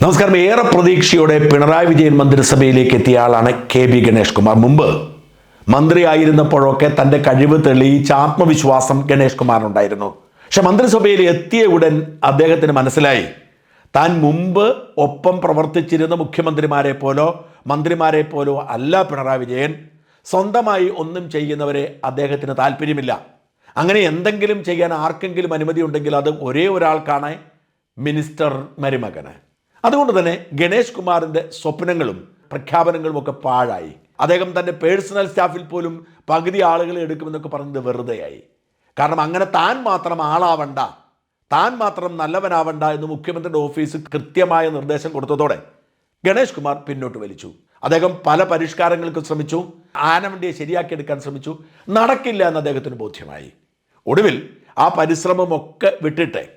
നമസ്കാരം. ഏറെ പ്രതീക്ഷയോടെ പിണറായി വിജയൻ മന്ത്രിസഭയിലേക്ക് എത്തിയ ആളാണ് കെ ബി ഗണേഷ് കുമാർ. മുമ്പ് മന്ത്രിയായിരുന്നപ്പോഴൊക്കെ തന്റെ കഴിവ് തെളിയിച്ച ആത്മവിശ്വാസം ഗണേഷ് കുമാറിനുണ്ടായിരുന്നു പക്ഷെ മന്ത്രിസഭയിൽ എത്തിയ ഉടൻ അദ്ദേഹത്തിന് മനസ്സിലായി. താൻ മുമ്പ് ഒപ്പം പ്രവർത്തിച്ചിരുന്ന മുഖ്യമന്ത്രിമാരെ പോലോ മന്ത്രിമാരെ പോലോ അല്ല പിണറായി വിജയൻ. സ്വന്തമായി ഒന്നും ചെയ്യുന്നവരെ അദ്ദേഹത്തിന് താല്പര്യമില്ല. അങ്ങനെ എന്തെങ്കിലും ചെയ്യാൻ ആർക്കെങ്കിലും അനുമതി ഉണ്ടെങ്കിൽ അത് ഒരേ ഒരാൾക്കാണ് മിനിസ്റ്റർ മരുമകന്. അതുകൊണ്ട് തന്നെ ഗണേഷ് കുമാറിന്റെ സ്വപ്നങ്ങളും പ്രഖ്യാപനങ്ങളും ഒക്കെ പാഴായി. അദ്ദേഹം തന്റെ പേഴ്സണൽ സ്റ്റാഫിൽ പോലും പകുതി ആളുകളെ എടുക്കുമെന്നൊക്കെ പറഞ്ഞത് വെറുതെയായി. കാരണം അങ്ങനെ താൻ മാത്രം ആളാവണ്ട താൻ മാത്രം നല്ലവനാവണ്ട എന്ന് മുഖ്യമന്ത്രിയുടെ ഓഫീസ് കൃത്യമായ നിർദ്ദേശം കൊടുത്തതോടെ ഗണേഷ് കുമാർ പിന്നോട്ട് വലിച്ചു. അദ്ദേഹം പല പരിഷ്കാരങ്ങൾക്ക് ശ്രമിച്ചു ആനവണ്ടിയെ ശരിയാക്കിയെടുക്കാൻ ശ്രമിച്ചു നടക്കില്ല എന്ന് അദ്ദേഹത്തിന് ബോധ്യമായി. ഒടുവിൽ ആ പരിശ്രമമൊക്കെ വിട്ടിട്ട്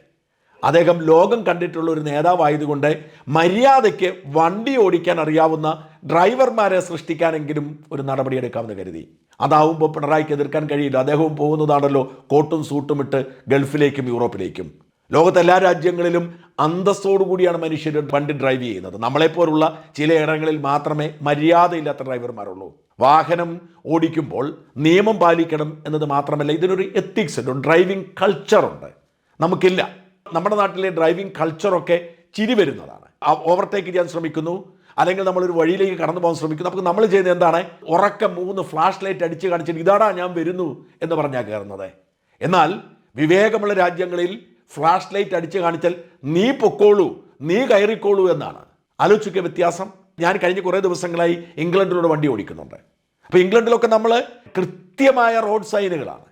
അദ്ദേഹം ലോകം കണ്ടിട്ടുള്ള ഒരു നേതാവായതുകൊണ്ട് മര്യാദയ്ക്ക് വണ്ടി ഓടിക്കാൻ അറിയാവുന്ന ഡ്രൈവർമാരെ സൃഷ്ടിക്കാനെങ്കിലും ഒരു നടപടിയെടുക്കാമെന്ന് കരുതി. അതാവുമ്പോൾ പിണറായിക്ക് എതിർക്കാൻ കഴിയില്ല. അദ്ദേഹവും പോകുന്നതാണല്ലോ കോട്ടും സൂട്ടും ഇട്ട് ഗൾഫിലേക്കും യൂറോപ്പിലേക്കും. ലോകത്തെ എല്ലാ രാജ്യങ്ങളിലും അന്തസ്സോടുകൂടിയാണ് മനുഷ്യർ വണ്ടി ഡ്രൈവ് ചെയ്യുന്നത്. നമ്മളെപ്പോലുള്ള ചിലയിടങ്ങളിൽ മാത്രമേ മര്യാദയില്ലാത്ത ഡ്രൈവർമാരുള്ളൂ. വാഹനം ഓടിക്കുമ്പോൾ നിയമം പാലിക്കണം എന്നത് മാത്രമല്ല ഇതിനൊരു എത്തിക്സ് ഉണ്ട് ഡ്രൈവിംഗ് കൾച്ചറുണ്ട്. നമുക്കില്ല. നമ്മുടെ നാട്ടിലെ ഡ്രൈവിംഗ് കൾച്ചറൊക്കെ ചിരി വരുന്നതാണ്. ഓവർടേക്ക് ചെയ്യാൻ ശ്രമിക്കുന്നു. അല്ലെങ്കിൽ നമ്മളൊരു വഴിയിലേക്ക് കടന്നു പോകാൻ ശ്രമിക്കുന്നു. അപ്പോൾ നമ്മൾ ചെയ്യുന്നത് എന്താണ്? ഉറക്കം മൂന്ന് ഫ്ലാഷ് ലൈറ്റ് അടിച്ച് കാണിച്ചിട്ട് ഇതാടാ ഞാൻ വരുന്നു എന്ന് പറഞ്ഞാൽ കയറുന്നത്. എന്നാൽ വിവേകമുള്ള രാജ്യങ്ങളിൽ ഫ്ലാഷ് ലൈറ്റ് അടിച്ച് കാണിച്ചാൽ നീ പൊക്കോളൂ നീ കയറിക്കോളൂ എന്നാണ്. ആലോചിക്കുക വ്യത്യാസം. ഞാൻ കഴിഞ്ഞ കുറേ ദിവസങ്ങളായി ഇംഗ്ലണ്ടിലൂടെ വണ്ടി ഓടിക്കുന്നുണ്ട്. അപ്പോൾ ഇംഗ്ലണ്ടിലൊക്കെ നമ്മൾ കൃത്യമായ റോഡ് സൈനുകളാണ്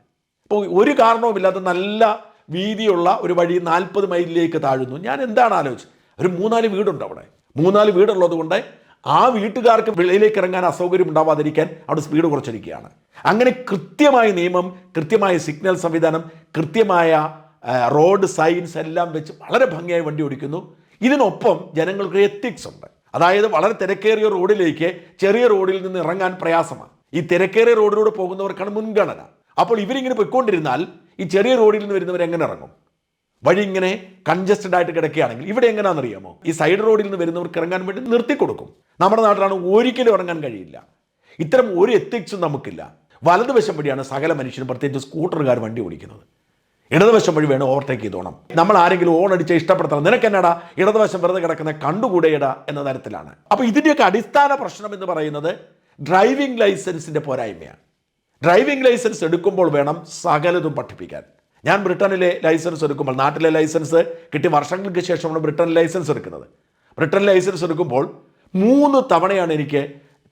അപ്പോൾ ഒരു കാരണവുമില്ലാതെ നല്ല വീതിയുള്ള ഒരു വഴി നാൽപ്പത് മൈലിലേക്ക് താഴുന്നു. ഞാൻ എന്താണ് ആലോചിച്ചത്? ഒരു മൂന്നാൽ വീടുണ്ട് അവിടെ. മൂന്നാൽ വീടുള്ളത് കൊണ്ട് ആ വീട്ടുകാർക്ക് വിളയിലേക്ക് ഇറങ്ങാൻ അസൗകര്യം ഉണ്ടാവാതിരിക്കാൻ അവിടെ സ്പീഡ് കുറച്ചിരിക്കുകയാണ്. അങ്ങനെ കൃത്യമായ നിയമം കൃത്യമായ സിഗ്നൽ സംവിധാനം കൃത്യമായ റോഡ് സൈൻസ് എല്ലാം വെച്ച് വളരെ ഭംഗിയായി വണ്ടി ഓടിക്കുന്നു. ഇതിനൊപ്പം ജനങ്ങൾക്ക് എത്തിക്സ് ഉണ്ട്. അതായത് വളരെ തിരക്കേറിയ റോഡിലേക്ക് ചെറിയ റോഡിൽ നിന്ന് ഇറങ്ങാൻ പ്രയാസമാണ്. ഈ തിരക്കേറിയ റോഡിലൂടെ പോകുന്നവർക്കാണ് മുൻഗണന. അപ്പോൾ ഇവരിങ്ങനെ പോയിക്കൊണ്ടിരുന്നാൽ ഈ ചെറിയ റോഡിൽ നിന്ന് വരുന്നവർ എങ്ങനെ ഇറങ്ങും? വഴി ഇങ്ങനെ കൺജസ്റ്റഡ് ആയിട്ട് കിടക്കുകയാണെങ്കിൽ ഇവിടെ എങ്ങനെയാണെന്നറിയാമോ ഈ സൈഡ് റോഡിൽ നിന്ന് വരുന്നവർക്ക് ഇറങ്ങാൻ വേണ്ടി നിർത്തി കൊടുക്കും. നമ്മുടെ നാട്ടിലാണ് ഒരിക്കലും ഇറങ്ങാൻ കഴിയില്ല. ഇത്തരം ഒരു എത്തിക്സും നമുക്കില്ല. വലതുവശം വഴിയാണ് സകല മനുഷ്യനും പ്രത്യേകിച്ച് സ്കൂട്ടറുകാർ വണ്ടി ഓടിക്കുന്നത്. ഇടതുവശം വഴി വേണം ഓവർടേക്ക് ചെയ്തോണം. നമ്മൾ ആരെങ്കിലും ഓൺ അടിച്ച് ഇഷ്ടപ്പെടുത്തണം. നിനക്കെന്നടാ? ഇടതുവശം വെറുതെ കിടക്കുന്ന കണ്ടുകൂടെയിടാ എന്ന തരത്തിലാണ്. അപ്പോൾ ഇതിന്റെയൊക്കെ അടിസ്ഥാന പ്രശ്നം എന്ന് പറയുന്നത് ഡ്രൈവിംഗ് ലൈസൻസിന്റെ പോരായ്മയാണ്. ഡ്രൈവിംഗ് ലൈസൻസ് എടുക്കുമ്പോൾ വേണം സകലതും പഠിപ്പിക്കാൻ. ഞാൻ ബ്രിട്ടനിലെ ലൈസൻസ് എടുക്കുമ്പോൾ നാട്ടിലെ ലൈസൻസ് കിട്ടി വർഷങ്ങൾക്ക് ശേഷമാണ് ബ്രിട്ടൻ ലൈസൻസ് എടുക്കുന്നത്. ബ്രിട്ടൻ ലൈസൻസ് എടുക്കുമ്പോൾ മൂന്ന് തവണയാണ് എനിക്ക്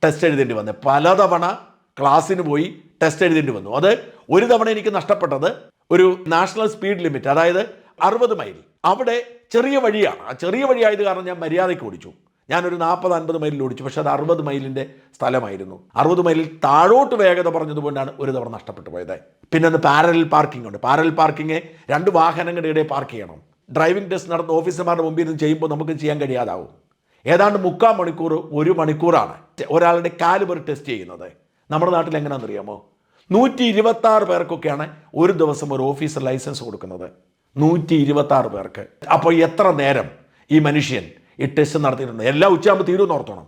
ടെസ്റ്റ് എഴുതേണ്ടി വന്നത്. പലതവണ ക്ലാസ്സിന് പോയി ടെസ്റ്റ് എഴുതേണ്ടി വന്നു. അത് ഒരു തവണ എനിക്ക് നഷ്ടപ്പെട്ടത് ഒരു നാഷണൽ സ്പീഡ് ലിമിറ്റ് അതായത് അറുപത് മൈൽ അവിടെ ചെറിയ വഴിയാണ്. ആ ചെറിയ വഴിയായത് കാരണം ഞാൻ മര്യാദയ്ക്ക് ഓടിച്ചു. ഞാനൊരു നാൽപ്പത് അൻപത് മൈലിൽ ഓടിച്ചു പക്ഷെ അത് അറുപത് മൈലിന്റെ സ്ഥലമായിരുന്നു. അറുപത് മൈലിൽ താഴോട്ട് വേഗത പറഞ്ഞതുകൊണ്ടാണ് ഒരു തവണ നഷ്ടപ്പെട്ടു പോയത്. പിന്നെ അന്ന് പാരലൽ പാർക്കിംഗ് ഉണ്ട്. പാരലൽ പാർക്കിംഗ് രണ്ട് വാഹനങ്ങളുടെ ഇടയിൽ പാർക്ക് ചെയ്യണം. ഡ്രൈവിംഗ് ടെസ്റ്റ് നടന്ന ഓഫീസർമാരുടെ മുമ്പിൽ നിന്ന് ചെയ്യുമ്പോൾ നമുക്ക് ചെയ്യാൻ കഴിയാതാവും. ഏതാണ്ട് മുക്കാൽ മണിക്കൂർ ഒരു മണിക്കൂറാണ് ഒരാളുടെ കാലുപർ ടെസ്റ്റ് ചെയ്യുന്നത്. നമ്മുടെ നാട്ടിൽ എങ്ങനെയാണെന്ന് അറിയാമോ നൂറ്റി ഇരുപത്താറ് പേർക്കൊക്കെയാണ് ഒരു ദിവസം ഒരു ഓഫീസർ ലൈസൻസ് കൊടുക്കുന്നത്. നൂറ്റി ഇരുപത്താറ് പേർക്ക്. അപ്പോൾ എത്ര നേരം ഈ മനുഷ്യൻ ഈ ടെസ്റ്റ് നടത്തിയിട്ടുണ്ട്. എല്ലാം ഉച്ചയാകുമ്പോൾ തീരുമെന്ന് ഓർത്തോണം.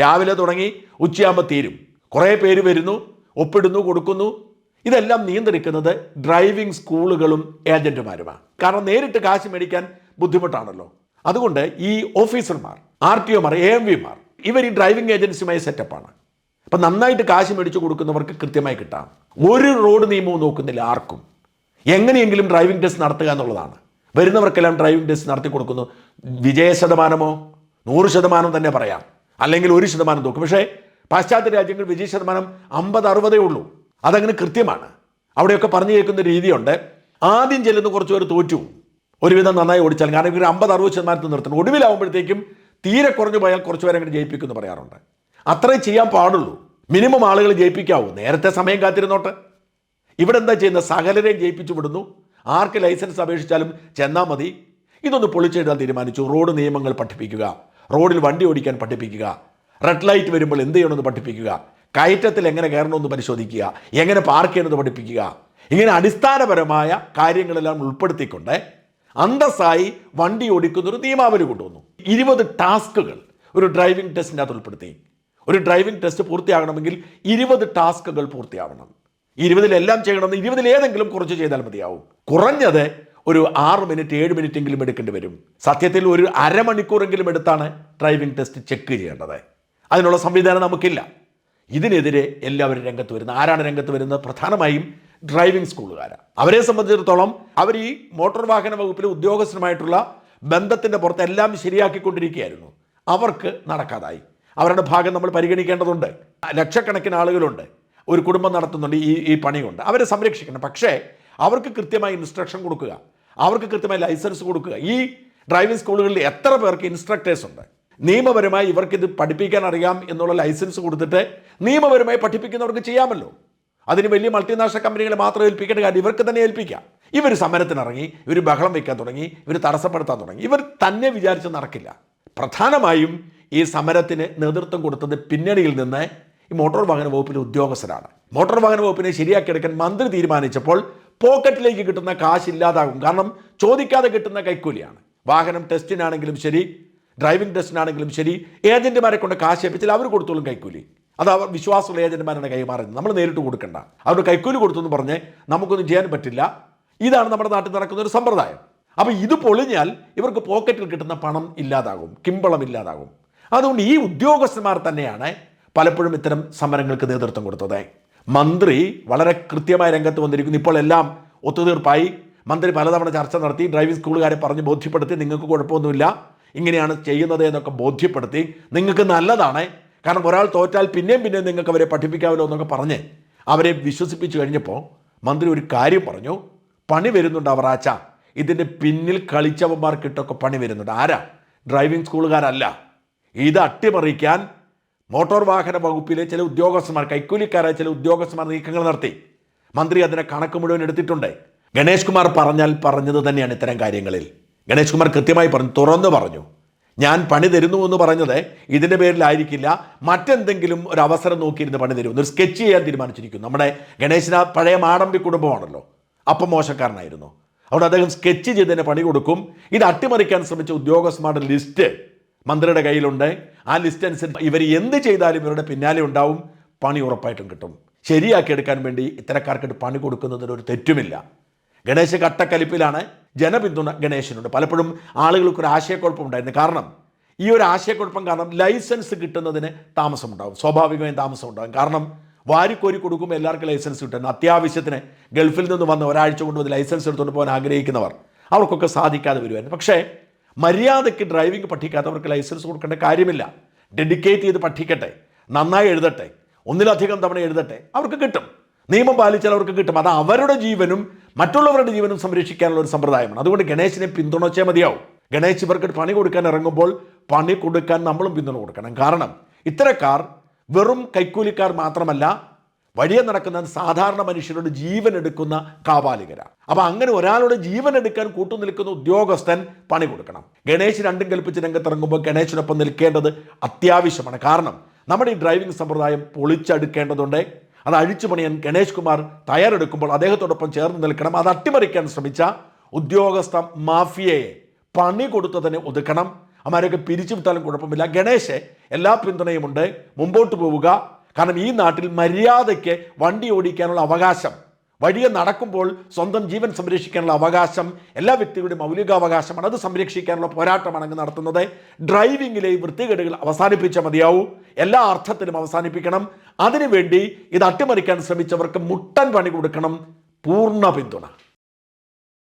രാവിലെ തുടങ്ങി ഉച്ചയാകുമ്പോൾ തീരും. കുറേ പേര് വരുന്നു ഒപ്പിടുന്നു കൊടുക്കുന്നു. ഇതെല്ലാം നിയന്ത്രിക്കുന്നത് ഡ്രൈവിംഗ് സ്കൂളുകളും ഏജന്റുമാരുമാണ്. കാരണം നേരിട്ട് കാശ് മേടിക്കാൻ ബുദ്ധിമുട്ടാണല്ലോ. അതുകൊണ്ട് ഈ ഓഫീസർമാർ ആർ ടി ഒമാർ എ എം വിമാർ ഇവർ ഈ ഡ്രൈവിംഗ് ഏജൻസിയുമായി സെറ്റപ്പാണ്. അപ്പം നന്നായിട്ട് കാശ് മേടിച്ച് കൊടുക്കുന്നവർക്ക് കൃത്യമായി കിട്ടാം. ഒരു റോഡ് നിയമവും നോക്കുന്നില്ല ആർക്കും. എങ്ങനെയെങ്കിലും ഡ്രൈവിംഗ് ടെസ്റ്റ് നടത്തുക എന്നുള്ളതാണ്. വരുന്നവർക്കെല്ലാം ഡ്രൈവിംഗ് ടെസ്റ്റ് നടത്തി കൊടുക്കുന്നു. വിജയ ശതമാനമോ? നൂറ് ശതമാനം തന്നെ പറയാം. അല്ലെങ്കിൽ ഒരു ശതമാനം തോക്കും. പക്ഷേ പാശ്ചാത്യ രാജ്യങ്ങൾ വിജയ ശതമാനം അമ്പത് അറുപതേ ഉള്ളൂ. അതങ്ങനെ കൃത്യമാണ്. അവിടെയൊക്കെ പറഞ്ഞു കേൾക്കുന്ന രീതിയുണ്ട്. ആദ്യം ചെല്ലുന്ന കുറച്ച് പേർ തോറ്റു. ഒരുവിധം നന്നായി ഓടിച്ചാൽ. കാരണം ഇവർ അമ്പത് അറുപത് ശതമാനത്തിൽ നിർത്തണം ഒടുവിലാവുമ്പോഴത്തേക്കും തീരെ കുറഞ്ഞു പോയാൽ കുറച്ച് പേരെ അങ്ങനെ ജയിപ്പിക്കുമെന്ന് പറയാറുണ്ട്. അത്രേ ചെയ്യാൻ പാടുള്ളൂ. മിനിമം ആളുകൾ ജയിപ്പിക്കാവൂ. നേരത്തെ സമയം കാത്തിരുന്നോട്ട്. ഇവിടെ എന്താ ചെയ്യുന്നത്? സകലരെയും ജയിപ്പിച്ചു വിടുന്നു. ആർക്ക് ലൈസൻസ് അപേക്ഷിച്ചാലും ചെന്നാൽ മതി. ഇതൊന്ന് പൊളിച്ചെഴുതാൻ തീരുമാനിച്ചു. റോഡ് നിയമങ്ങൾ പഠിപ്പിക്കുക. റോഡിൽ വണ്ടി ഓടിക്കാൻ പഠിപ്പിക്കുക. റെഡ് ലൈറ്റ് വരുമ്പോൾ എന്ത് ചെയ്യണമെന്ന് പഠിപ്പിക്കുക. കയറ്റത്തിൽ എങ്ങനെ കയറണമെന്ന് പരിശോധിക്കുക. എങ്ങനെ പാർക്ക് ചെയ്യണമെന്ന് പഠിപ്പിക്കുക. ഇങ്ങനെ അടിസ്ഥാനപരമായ കാര്യങ്ങളെല്ലാം ഉൾപ്പെടുത്തിക്കൊണ്ട് അന്തസ്സായി വണ്ടി ഓടിക്കുന്ന ഒരു നിയമാവലി കൊണ്ടുവന്നു. ഇരുപത് ടാസ്കുകൾ ഒരു ഡ്രൈവിംഗ് ടെസ്റ്റിന്റെ അകത്ത് ഉൾപ്പെടുത്തി. ഒരു ഡ്രൈവിംഗ് ടെസ്റ്റ് പൂർത്തിയാകണമെങ്കിൽ ഇരുപത് ടാസ്കുകൾ പൂർത്തിയാവണം. ഇരുപതിലെല്ലാം ചെയ്യണമെന്ന് ഇരുപതിൽ ഏതെങ്കിലും കുറച്ച് ചെയ്താൽ മതിയാവും. കുറഞ്ഞത് ഒരു ആറ് മിനിറ്റ് ഏഴ് മിനിറ്റ് എങ്കിലും എടുക്കേണ്ടി വരും. സത്യത്തിൽ ഒരു അരമണിക്കൂറെങ്കിലും എടുത്താണ് ഡ്രൈവിംഗ് ടെസ്റ്റ് ചെക്ക് ചെയ്യേണ്ടത്. അതിനുള്ള സംവിധാനം നമുക്കില്ല. ഇതിനെതിരെ എല്ലാവരും രംഗത്ത് വരുന്നത് ആരാണ് രംഗത്ത് വരുന്നത്? പ്രധാനമായും ഡ്രൈവിംഗ് സ്കൂളുകാരാണ് അവരെ സംബന്ധിച്ചിടത്തോളം അവർ ഈ മോട്ടോർ വാഹന വകുപ്പിലെ ഉദ്യോഗസ്ഥനുമായിട്ടുള്ള ബന്ധത്തിന്റെ പുറത്ത് എല്ലാം ശരിയാക്കിക്കൊണ്ടിരിക്കുകയായിരുന്നു. അവർക്ക് നടക്കാതായി. അവരുടെ ഭാഗം നമ്മൾ പരിഗണിക്കേണ്ടതുണ്ട്. ലക്ഷക്കണക്കിന് ആളുകളുണ്ട്. ഒരു കുടുംബം നടത്തുന്നുണ്ട്. ഈ ഈ പണിയുണ്ട് അവരെ സംരക്ഷിക്കണം. പക്ഷേ അവർക്ക് കൃത്യമായി ഇൻസ്ട്രക്ഷൻ കൊടുക്കുക. അവർക്ക് കൃത്യമായി ലൈസൻസ് കൊടുക്കുക. ഈ ഡ്രൈവിംഗ് സ്കൂളുകളിൽ എത്ര പേർക്ക് ഇൻസ്ട്രക്ടേഴ്സ് ഉണ്ട്? നിയമപരമായി ഇവർക്കിത് പഠിപ്പിക്കാൻ അറിയാം എന്നുള്ള ലൈസൻസ് കൊടുത്തിട്ട് നിയമപരമായി പഠിപ്പിക്കുന്നവർക്ക് ചെയ്യാമല്ലോ. അതിന് വലിയ മൾട്ടിനാഷണൽ കമ്പനികളെ മാത്രം ഏൽപ്പിക്കേണ്ട കാര്യം ഇവർക്ക് തന്നെ ഏൽപ്പിക്കാം. ഇവർ സമരത്തിനിറങ്ങി ഇവർ ബഹളം വയ്ക്കാൻ തുടങ്ങി ഇവർ തടസ്സപ്പെടുത്താൻ തുടങ്ങി. ഇവർ തന്നെ വിചാരിച്ച് നടക്കില്ല. പ്രധാനമായും ഈ സമരത്തിന് നേതൃത്വം കൊടുത്തത് പിന്നണിയിൽ നിന്ന് ഈ മോട്ടോർ വാഹന വകുപ്പിലെ ഉദ്യോഗസ്ഥരാണ്. മോട്ടോർ വാഹന വകുപ്പിനെ ശരിയാക്കിയെടുക്കാൻ മന്ത്രി തീരുമാനിച്ചപ്പോൾ പോക്കറ്റിലേക്ക് കിട്ടുന്ന കാശ് ഇല്ലാതാകും. കാരണം ചോദിക്കാതെ കിട്ടുന്ന കൈക്കൂലിയാണ്. വാഹനം ടെസ്റ്റിനാണെങ്കിലും ശരി ഡ്രൈവിംഗ് ടെസ്റ്റിനാണെങ്കിലും ശരി ഏജന്റുമാരെ കൊണ്ട് കാശ് ഏൽപ്പിച്ചാൽ അവർ കൊടുത്തോളും കൈക്കൂലി. അത് അവർ വിശ്വാസമുള്ള ഏജന്റുമാരാണ് കൈമാറുന്നത്. നമ്മൾ നേരിട്ട് കൊടുക്കണ്ട. അവർ കൈക്കൂലി കൊടുത്തു എന്ന് പറഞ്ഞ് നമുക്കൊന്നും ചെയ്യാൻ പറ്റില്ല. ഇതാണ് നമ്മുടെ നാട്ടിൽ നടക്കുന്ന ഒരു സമ്പ്രദായം. അപ്പോൾ ഇത് പൊളിഞ്ഞാൽ ഇവർക്ക് പോക്കറ്റിൽ കിട്ടുന്ന പണം ഇല്ലാതാകും കിമ്പളം ഇല്ലാതാകും. അതുകൊണ്ട് ഈ ഉദ്യോഗസ്ഥന്മാർ തന്നെയാണ് പലപ്പോഴും ഇത്തരം സമരങ്ങൾക്ക് നേതൃത്വം കൊടുത്തത്. മന്ത്രി വളരെ കൃത്യമായ രംഗത്ത് വന്നിരിക്കുന്നു. ഇപ്പോൾ എല്ലാം ഒത്തുതീർപ്പായി. മന്ത്രി പലതവണ ചർച്ച നടത്തി ഡ്രൈവിംഗ് സ്കൂളുകാരെ പറഞ്ഞ് ബോധ്യപ്പെടുത്തി നിങ്ങൾക്ക് കുഴപ്പമൊന്നുമില്ല ഇങ്ങനെയാണ് ചെയ്യുന്നത് എന്നൊക്കെ ബോധ്യപ്പെടുത്തി. നിങ്ങൾക്ക് നല്ലതാണ് കാരണം ഒരാൾ തോറ്റാൽ പിന്നെയും പിന്നെയും നിങ്ങൾക്ക് അവരെ പഠിപ്പിക്കാമല്ലോ എന്നൊക്കെ പറഞ്ഞ് അവരെ വിശ്വസിപ്പിച്ചു കഴിഞ്ഞപ്പോൾ മന്ത്രി ഒരു കാര്യം പറഞ്ഞു. പണി വരുന്നുണ്ട് അവർ ആച്ച. ഇതിന്റെ പിന്നിൽ കളിച്ചവന്മാർക്കിട്ടൊക്കെ പണി വരുന്നുണ്ട്. ആരാ? ഡ്രൈവിംഗ് സ്കൂളുകാരല്ല. ഇത് അട്ടിമറിക്കാൻ മോട്ടോർ വാഹന വകുപ്പിലെ ചില ഉദ്യോഗസ്ഥന്മാർ കൈക്കൂലിക്കാരായ ചില ഉദ്യോഗസ്ഥന്മാർ നീക്കങ്ങൾ നടത്തി. മന്ത്രി അതിനെ കണക്ക് മുഴുവൻ എടുത്തിട്ടുണ്ട്. ഗണേഷ് കുമാർ പറഞ്ഞാൽ പറഞ്ഞത് തന്നെയാണ് ഇത്തരം കാര്യങ്ങളിൽ. ഗണേഷ് കുമാർ കൃത്യമായി പറഞ്ഞു തുറന്നു പറഞ്ഞു. ഞാൻ പണി തരുന്നു എന്ന് പറഞ്ഞത് ഇതിന്റെ പേരിലായിരിക്കില്ല. മറ്റെന്തെങ്കിലും ഒരു അവസരം നോക്കിയിരുന്ന് പണി തരുമെന്ന് ഒരു സ്കെച്ച് ചെയ്യാൻ തീരുമാനിച്ചിരിക്കുന്നു. നമ്മുടെ ഗണേശന പഴയ മാടമ്പി കുടുംബമാണല്ലോ. അപ്പം മോശക്കാരനായിരുന്നു. അവിടെ അദ്ദേഹം സ്കെച്ച് ചെയ്തതിന് പണി കൊടുക്കും. ഇത് അട്ടിമറിക്കാൻ ശ്രമിച്ച ഉദ്യോഗസ്ഥന്മാരുടെ ലിസ്റ്റ് മന്ത്രിയുടെ കയ്യിലുണ്ട്. ആ ലിസ്റ്റ് അനുസരിച്ച് ഇവർ എന്ത് ചെയ്താലും ഇവരുടെ പിന്നാലെ ഉണ്ടാവും. പണി ഉറപ്പായിട്ടും കിട്ടും. ശരിയാക്കിയെടുക്കാൻ വേണ്ടി ഇത്തരക്കാർക്കിട്ട് പണി കൊടുക്കുന്നതിന് ഒരു തെറ്റുമില്ല. ഗണേശ് കട്ടക്കലിപ്പിലാണ് ജനപിന്തുണ ഗണേശനുണ്ട് പലപ്പോഴും ആളുകൾക്ക് ഒരു ആശയക്കുഴപ്പം ഉണ്ടായിരുന്നു. കാരണം ഈ ഒരു ആശയക്കുഴപ്പം കാരണം ലൈസൻസ് കിട്ടുന്നതിന് താമസമുണ്ടാകും സ്വാഭാവികമായും താമസം ഉണ്ടാകും കാരണം വാരിക്കോരി കൊടുക്കുമ്പോൾ എല്ലാവർക്കും ലൈസൻസ് കിട്ടുന്നു. അത്യാവശ്യത്തിന് ഗൾഫിൽ നിന്ന് വന്ന ഒരാഴ്ച കൊണ്ട് ലൈസൻസ് എടുത്തുകൊണ്ട് പോകാൻ ആഗ്രഹിക്കുന്നവർ അവർക്കൊക്കെ സാധിക്കാതെ വരുമായിരുന്നു പക്ഷേ മര്യാദയ്ക്ക് ഡ്രൈവിംഗ് പഠിക്കാത്തവർക്ക് ലൈസൻസ് കൊടുക്കേണ്ട കാര്യമില്ല. ഡെഡിക്കേറ്റ് ചെയ്ത് പഠിക്കട്ടെ. നന്നായി എഴുതട്ടെ. ഒന്നിലധികം തവണ എഴുതട്ടെ. അവർക്ക് കിട്ടും. നിയമം പാലിച്ചാൽ അവർക്ക് കിട്ടും. അത് അവരുടെ ജീവനും മറ്റുള്ളവരുടെ ജീവനും സംരക്ഷിക്കാനുള്ള ഒരു സമ്പ്രദായമാണ്. അതുകൊണ്ട് ഗണേശിനെ പിന്തുണച്ചേ മതിയാവും. ഗണേശ് ഇവർക്ക് പണി കൊടുക്കാൻ ഇറങ്ങുമ്പോൾ പണി കൊടുക്കാൻ നമ്മളും പിന്തുണ കൊടുക്കണം. കാരണം ഇത്തരക്കാർ വെറും കൈക്കൂലിക്കാർ മാത്രമല്ല വഴിയെ നടക്കുന്ന സാധാരണ മനുഷ്യരുടെ ജീവൻ എടുക്കുന്ന കാപാലികരാണ് അപ്പൊ അങ്ങനെ ഒരാളുടെ ജീവൻ എടുക്കാൻ കൂട്ടുനിൽക്കുന്ന ഉദ്യോഗസ്ഥൻ പണി കൊടുക്കണം. ഗണേശ് രണ്ടും കൽപ്പിച്ച് രംഗത്തിറങ്ങുമ്പോൾ ഗണേശിനൊപ്പം നിൽക്കേണ്ടത് അത്യാവശ്യമാണ്. കാരണം നമ്മുടെ ഈ ഡ്രൈവിംഗ് സമ്പ്രദായം പൊളിച്ചെടുക്കേണ്ടതുണ്ട്. അത് അഴിച്ചു പണിയാൻ ഗണേഷ് കുമാർ തയ്യാറെടുക്കുമ്പോൾ അദ്ദേഹത്തോടൊപ്പം ചേർന്ന് നിൽക്കണം. അത് അട്ടിമറിക്കാൻ ശ്രമിച്ച ഉദ്യോഗസ്ഥ മാഫിയയെ പണി കൊടുത്തതിനെ ഒതുക്കണം. അവരൊക്കെ പിരിച്ചുവിട്ടാലും കുഴപ്പമില്ല. ഗണേശ് എല്ലാ പിന്തുണയുമുണ്ട്. മുമ്പോട്ട് പോവുക. കാരണം ഈ നാട്ടിൽ മര്യാദയ്ക്ക് വണ്ടി ഓടിക്കാനുള്ള അവകാശം വഴിയെ നടക്കുമ്പോൾ സ്വന്തം ജീവൻ സംരക്ഷിക്കാനുള്ള അവകാശം എല്ലാ വ്യക്തികളുടെയും മൗലികാവകാശമാണ്. അത് സംരക്ഷിക്കാനുള്ള പോരാട്ടമാണ് അങ്ങ് നടത്തുന്നത്. ഡ്രൈവിങ്ങിലെ വൃത്തികേടുകൾ അവസാനിപ്പിച്ചാൽ മതിയാവൂ. എല്ലാ അർത്ഥത്തിലും അവസാനിപ്പിക്കണം. അതിനുവേണ്ടി ഇത് അട്ടിമറിക്കാൻ ശ്രമിച്ചവർക്ക് മുട്ടൻ പണി കൊടുക്കണം. പൂർണ പിന്തുണ.